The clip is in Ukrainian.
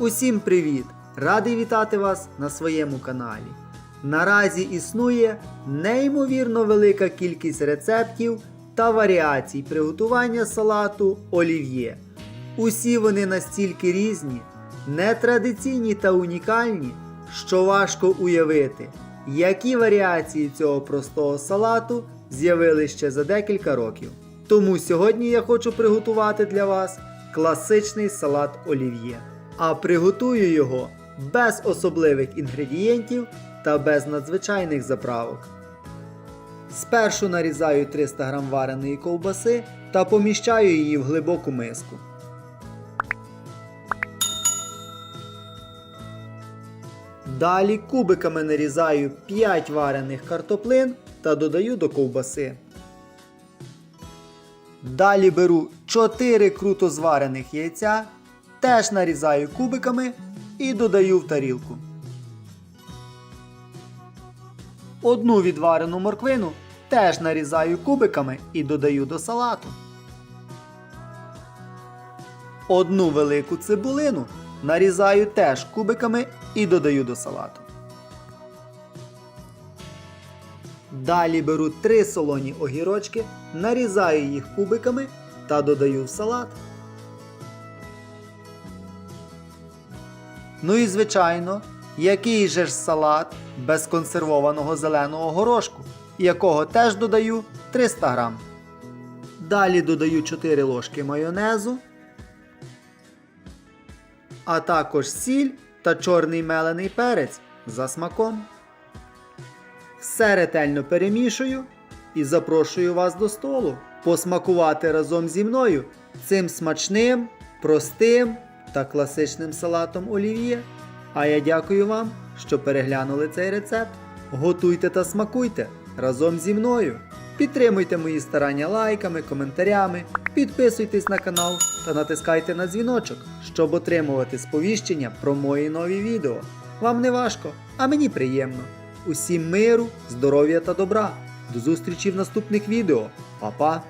Усім привіт! Радий вітати вас на своєму каналі. Наразі існує неймовірно велика кількість рецептів та варіацій приготування салату олів'є. Усі вони настільки різні, нетрадиційні та унікальні, що важко уявити, які варіації цього простого салату з'явились ще за декілька років. Тому сьогодні я хочу приготувати для вас класичний салат олів'є. А приготую його без особливих інгредієнтів та без надзвичайних заправок. Спершу нарізаю 300 г вареної ковбаси та поміщаю її в глибоку миску. Далі кубиками нарізаю 5 варених картоплин та додаю до ковбаси. Далі беру 4 круто зварених яйця, теж нарізаю кубиками і додаю в тарілку. Одну відварену морквину теж нарізаю кубиками і додаю до салату. Одну велику цибулину нарізаю теж кубиками і додаю до салату. Далі беру 3 солоні огірочки, нарізаю їх кубиками та додаю в салат. Ну і звичайно, який же ж салат без консервованого зеленого горошку, якого теж додаю 300 грам. Далі додаю 4 ложки майонезу, а також сіль та чорний мелений перець за смаком. Все ретельно перемішую і запрошую вас до столу посмакувати разом зі мною цим смачним, простим та класичним салатом олів'є. А я дякую вам, що переглянули цей рецепт. Готуйте та смакуйте разом зі мною. Підтримуйте мої старання лайками, коментарями, підписуйтесь на канал та натискайте на дзвіночок, щоб отримувати сповіщення про мої нові відео. Вам не важко, а мені приємно. Усім миру, здоров'я та добра. До зустрічі в наступних відео. Па-па!